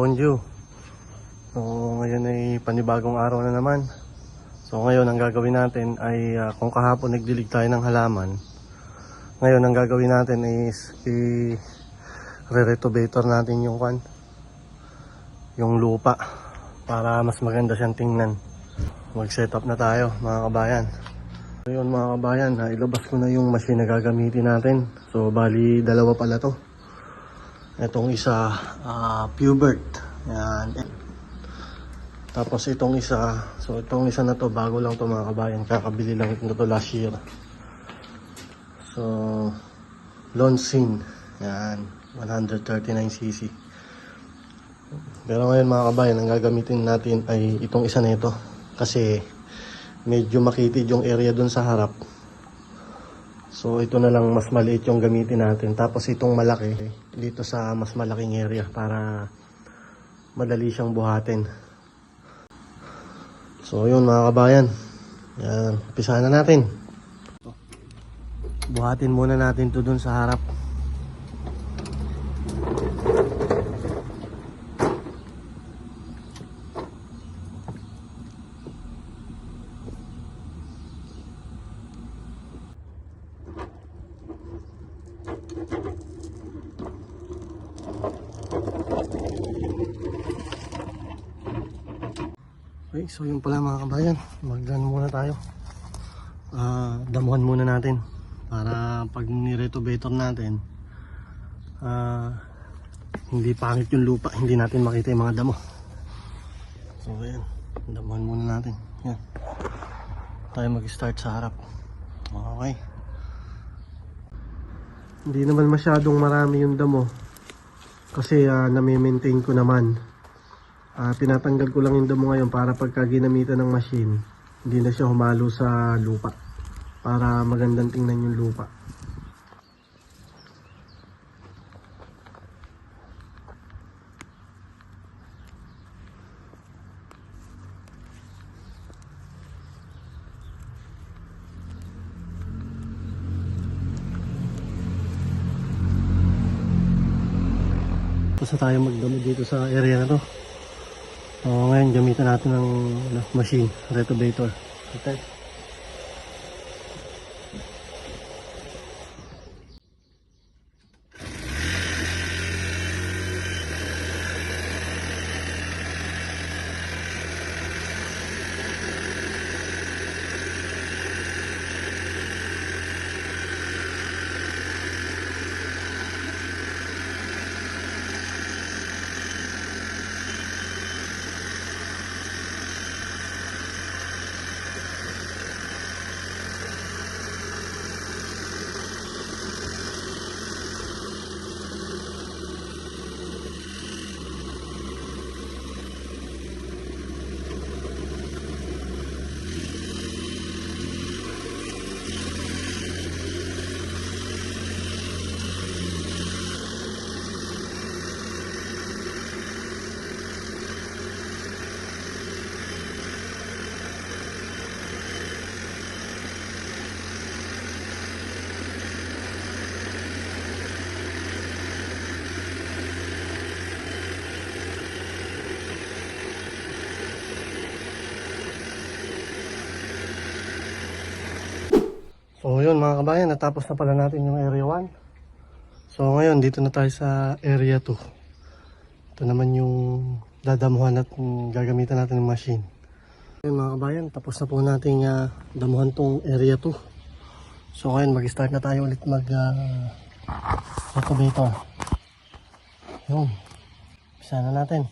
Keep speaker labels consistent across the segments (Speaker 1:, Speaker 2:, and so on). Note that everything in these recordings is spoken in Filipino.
Speaker 1: bonjour. So ngayon ay panibagong araw na naman. So ngayon ang gagawin natin ay ah, kung kahapon nagdilig tayo ng halaman. Ngayon ang gagawin natin is i re-retovator natin yung kwan. Yung lupa para mas maganda siyang tingnan. Mag-set up na tayo mga kabayan. Ngayon mga kabayan, ha, ilabas ko na yung machine na gagamitin natin. So bali dalawa pala to. Itong isa, ah, Pubert. Yan. Tapos itong isa, so itong isa na to, bago lang to mga kabayan. Kakabili lang ito to last year. So, Lonsin. Yan. 139cc. Pero ngayon mga kabayan, ang gagamitin natin ay itong isa na ito. Kasi medyo makitid yung area dun sa harap. So ito na lang mas maliit yung gamitin natin. Tapos itong malaki dito sa mas malaking area para madali siyang buhatin. So yun mga kabayan. Yan, umpisahan na natin. Buhatin muna natin to dun sa harap. Okay, so yun pala mga kabayan. Magdan muna tayo. Ah, damuhan muna natin para pag ni-retovator natin ah, hindi pangit yung lupa, hindi natin makita yung mga damo. So ayan, damuhan muna natin. Yan. Tayo mag-start sa harap. Okay. Hindi naman masyadong marami yung damo kasi uh, nami-maintain ko naman. Ah, tinatanggal ko lang yung damo ngayon para pagka ginamitan ng machine, hindi na siya humalo sa lupa. Para magandang tingnan yung lupa. Na tayo magdamo dito sa area na to. So, ngayon gamitan natin ng ano, machine, retovator. Okay. So yun mga kabayan, natapos na pala natin yung area 1. So ngayon, dito na tayo sa area 2. Ito naman yung dadamuhan at gagamitan natin ng machine. Yun mga kabayan, tapos na po natin uh, damuhan tong area 2. So ngayon, mag-start na tayo ulit mag uh, excavator. Yun. Bisa na natin.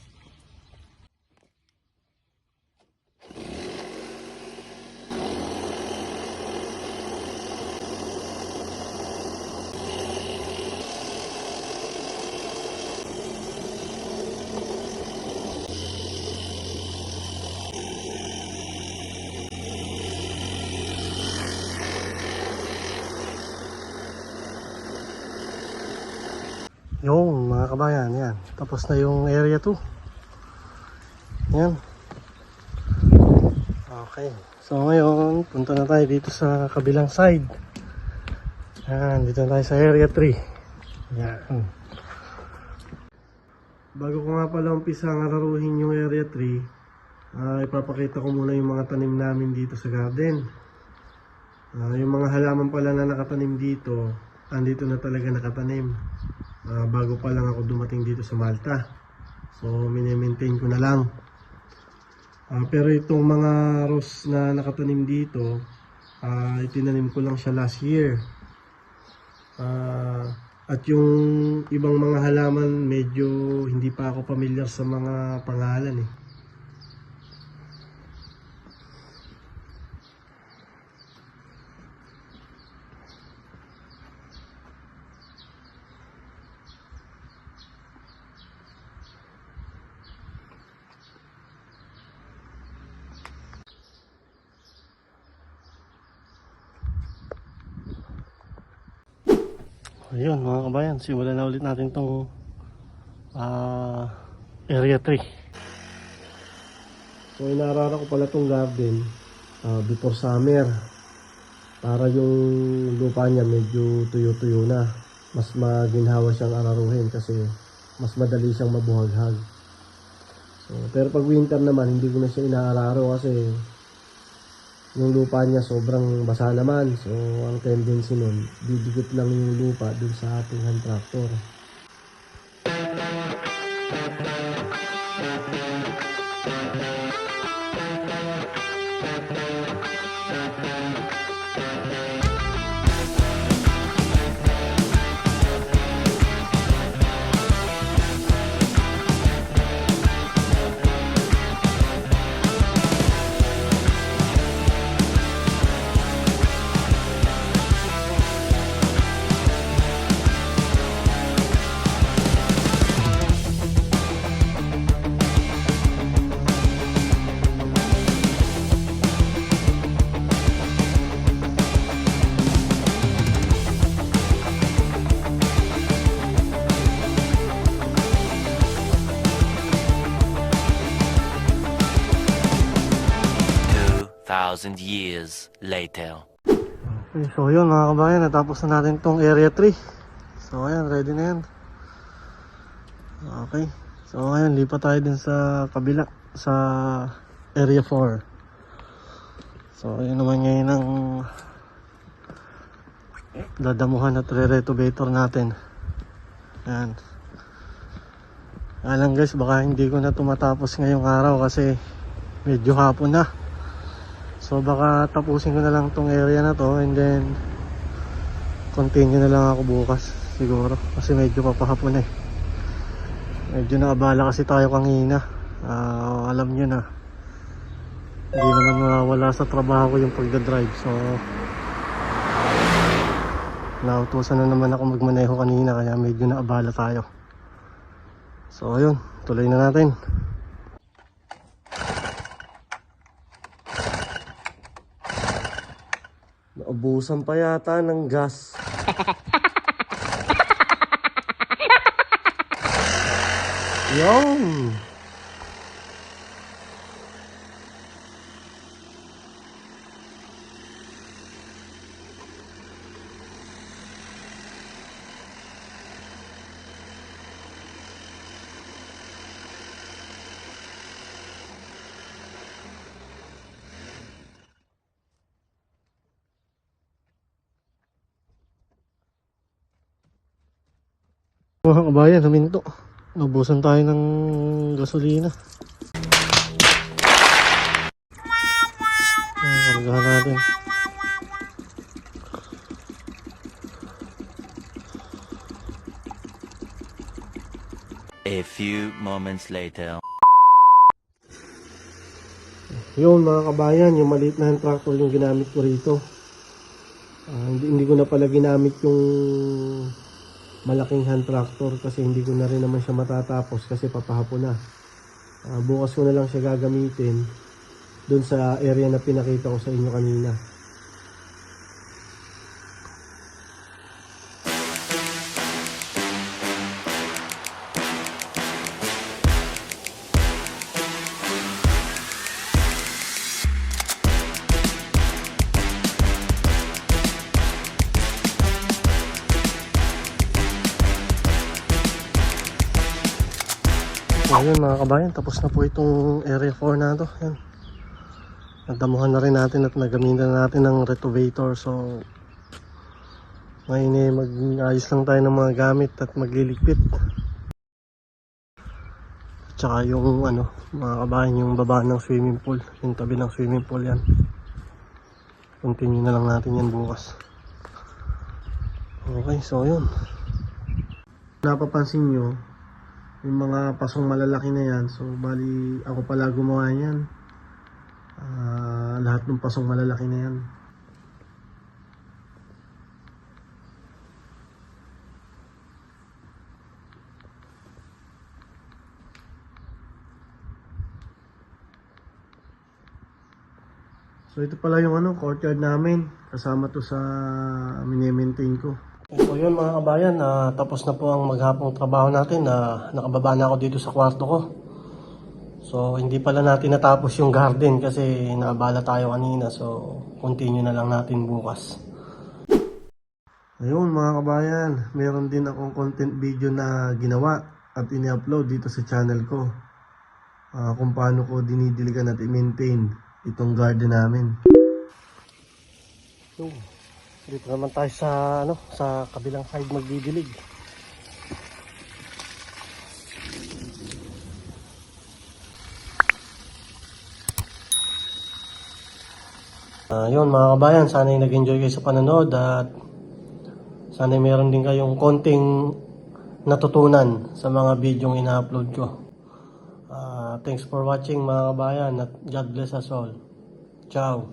Speaker 1: Yung mga kabayan, yan. Tapos na yung area 2. Yan. Okay. So ngayon, punta na tayo dito sa kabilang side. Yan, dito na tayo sa area 3. Yan. bago ko nga pala umpisa ang araruhin yung area 3, ah, ipapakita ko muna yung mga tanim namin dito sa garden. Ah, yung mga halaman pala na nakatanim dito, andito na talaga nakatanim. Ah, bago pa lang ako dumating dito sa Malta. So, mini-maintain ko na lang. Ah, pero itong mga rose na nakatanim dito, ah, itinanim ko lang siya last year. Ah, at yung ibang mga halaman, medyo hindi pa ako familiar sa mga pangalan eh. Ayun mga kabayan, simulan na ulit natin tong ah, area 3. So inarara ko pala tong garden ah, before summer para yung lupa niya medyo tuyo-tuyo na. Mas maginhawa siyang araruhin kasi mas madali siyang mabuhaghag. So, pero pag winter naman, hindi ko na siya inaararo kasi yung lupa niya sobrang basa naman. So, ang tendency nun, didikit lang yung lupa dun sa ating hand tractor.
Speaker 2: Thousand years later.
Speaker 1: Okay, so yun mga kabayan, natapos na natin tong area 3. So ayan, ready na yan. Okay. So ngayon, lipat tayo din sa kabila, sa area 4. So yun naman ngayon ang dadamuhan at re-retovator natin. Ayan. Alam guys, baka hindi ko na tumatapos ngayong araw kasi medyo hapon na. So baka tapusin ko na lang tong area na to and then continue na lang ako bukas siguro kasi medyo papahapon eh. Medyo naabala kasi tayo kanina. Ah, alam nyo na. Hindi naman nawawala sa trabaho ko yung pagdadrive. So nautusan na naman ako magmaneho kanina kaya medyo naabala tayo. So ayun, tuloy na natin. Naubusan pa yata ng gas. Yung. Mga kabayan, huminto. Naubusan tayo ng gasolina. Ayan, kargahan natin.
Speaker 2: A few moments later.
Speaker 1: Yun mga kabayan, yung maliit na hand tractor yung ginamit ko rito. Ah, hindi, hindi ko na pala ginamit yung malaking hand tractor kasi hindi ko na rin naman siya matatapos kasi papahapon na. Ah, bukas ko na lang siya gagamitin dun sa area na pinakita ko sa inyo kanina. So ayun mga kabayan, tapos na po itong area 4 na to. Yan. Nagdamuhan na rin natin at nagamitan na natin ng retovator. So ngayon eh mag-ayos lang tayo ng mga gamit at magliligpit. Tsaka yung ano, mga kabayan, yung baba ng swimming pool. Yung tabi ng swimming pool yan. Continue na lang natin yan bukas. Okay, so yun. Napapansin nyo, yung mga pasong malalaki na yan. So, bali, ako pala gumawa yan. Ah, lahat ng pasong malalaki na yan. So ito pala yung ano, courtyard namin. Kasama to sa mini-maintain ko. So yun mga kabayan, na tapos na po ang maghapong trabaho natin. na nakababa na ako dito sa kwarto ko. So hindi pala natin natapos yung garden kasi naabala tayo kanina. So continue na lang natin bukas. Ayun mga kabayan, meron din akong content video na ginawa at ini-upload dito sa channel ko. Ah, kung paano ko dinidiligan at i-maintain itong garden namin. So, dito naman tayo sa ano, sa kabilang side magdidilig. Ah, yun mga kabayan, sana ay nag-enjoy kayo sa panonood at sana ay meron din kayong konting natutunan sa mga video ina-upload ko. Ah, thanks for watching mga kabayan at God bless us all. Ciao!